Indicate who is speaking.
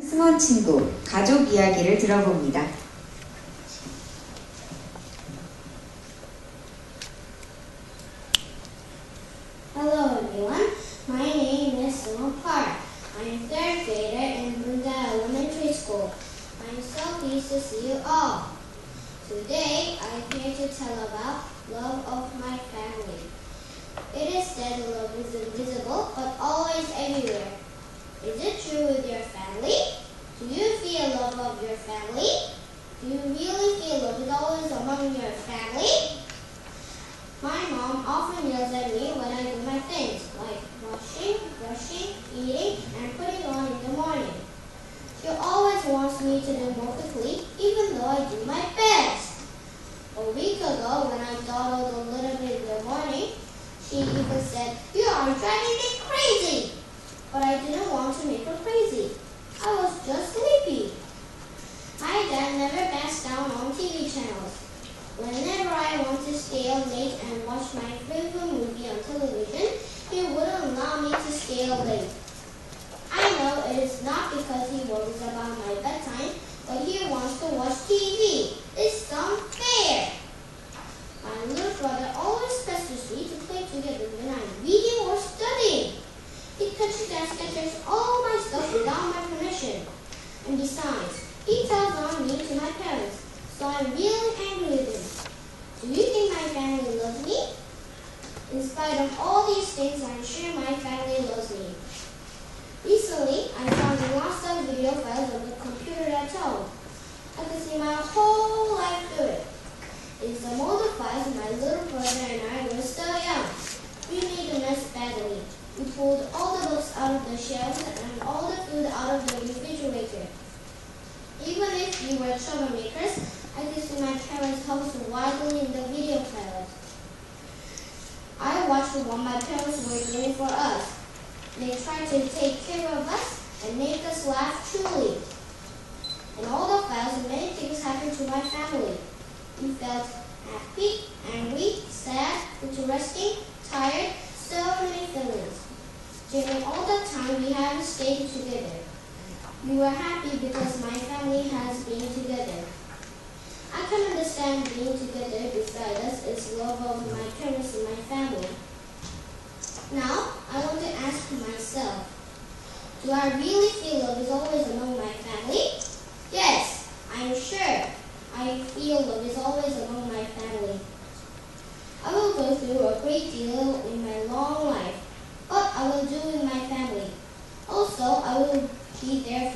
Speaker 1: 승원 친구 가족 이야기를 들어봅니다.
Speaker 2: Hello everyone, my name is Simon Park. I'm third grader in Bunda Elementary School. I'm so pleased to see you all. Today I'm here to tell about love of my family. It is said love is invisible but always everywhere. Is it true with your family? Do you feel love of your family? Do you really feel love is always among your family? My mom often yells at me when I do my things, like washing, brushing, eating, and putting on in the morning. She always wants me to do more quickly, even though I do my best. A week ago, when I dawdled a little bit in the morning, she even said, You are crazy! But I didn't want to make her crazy. I was just sleepy. My dad never backs down on TV channels. Whenever I want to stay up late and watch my favorite movie on television, he wouldn't allow me to stay up late. I know it is not because he worries about my bedtime, but he wants to watch TV. It's unfair. My little brother always pesters me to play together when I'm reading or studying. He touches and sketches all my stuff without my permission. And besides, he tells on me to my parents, so I'm really angry with him. Do you think my family loves me? In spite of all these things, I'm sure my family loves me. Recently, I found lots of video files on the computer at home. I can see my whole life through it. In some older files, my little brother and I were still young. We made a mess badly. We pulled all the books out of the shelves and all the food out of the refrigerator. Even if we were troublemakers, I could see my parents' house widely in the video files. I watched what my parents were doing for us. They tried to take care of us and make us laugh truly. In all the files, many things happened to my family. We felt happy, angry, sad, interesting, tired, so many feelings. During all the time we have stayed together. We were happy because my family has been together. I can understand being together beside us is love of my parents and my family. Now, I want to ask myself, do I really feel love is always among my family? Yes, I'm sure. I feel love is always among my family. I will go through a great deal in my long life, but I will do with my family. Also, I will be there